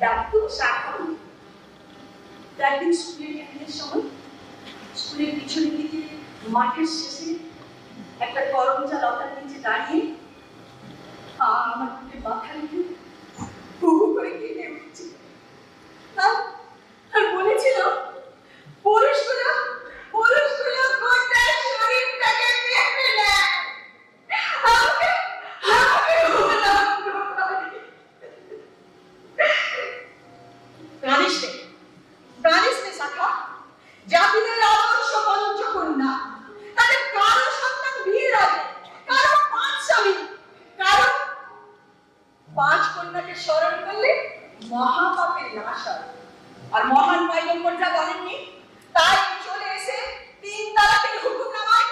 ডাকতো শাখন একদিন স্কুলের টিফিনের সময়, স্কুলের পিছনে দিকে মাঠের শেষে একটা করমচা লতার নিচে দাঁড়িয়ে আমার বুকে মাথা রেখে স্বামী কারও পাঁচ কন্যাকে স্মরণ করলে মহাপাপের নাশ হয়। আর মহান পয়গম্বর বলেননি, তাই চলে এসে তিন তালাকের হুকুম নামায়।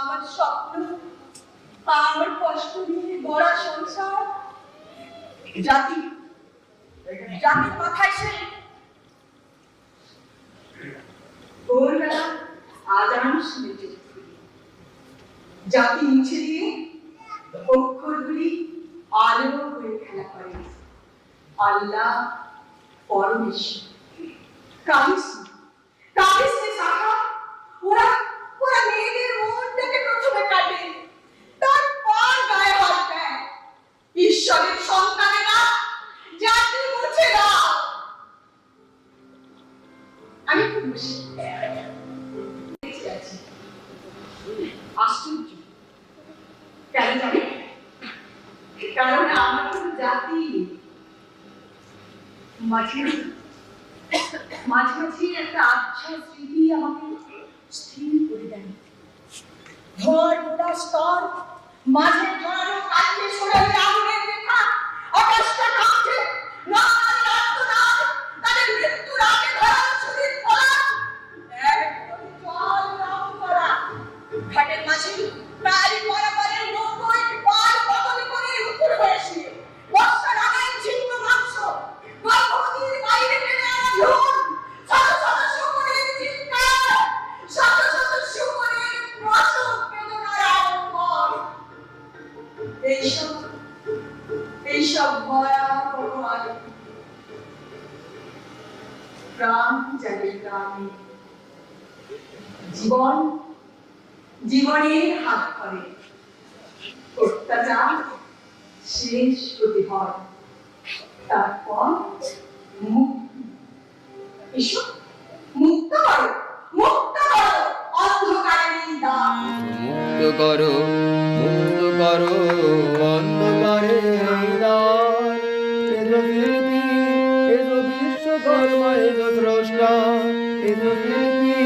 আমার স্বপ্ন আমার কষ্ট নিয়ে গড়া সংসার। জাতি, জাতির মাথায় সে ভোরবেলা আজান শুনে জাতি মুছে দিয়ে অক্ষরগুলি আলো হয়ে খেলা করে। আল্লাহ গায়ে আমি খুব খুশি কেন জানে কারণ আমার জাতি। মাঝে মাঝামাঝি একটা আচ্ছা স্মৃতি আমাকে স্থির করে দেয়। ঘর গোটা স্তর, মাঝে জড়ানো কাছে এইসব জীবন জীবনের হাত করে অত্যাচার, শেষ প্রতিভর। তারপর মুক্তি। মুক্ত করো মুক্ত করো, অন্ধকারের দ্বার মুক্ত করো। শিল্পী এসো বিশ্বকর্মা এসো স্রষ্টা এসো শিল্পী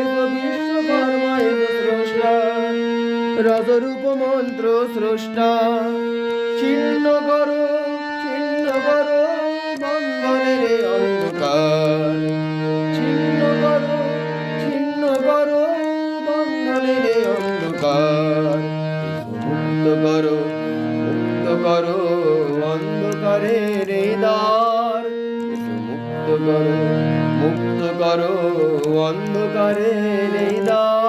এসো বিশ্বকর্মা এসো স্রষ্টা রসরূপ মন্ত্র স্রষ্টা। ছিন্ন করো ছিন্ন করো বন্ধনের অন্ধকার। ছিন্ন করো ছিন্ন করো বন্ধনের অন্ধকার। মুক্ত করো করো অন্ধকারে এই দ্বার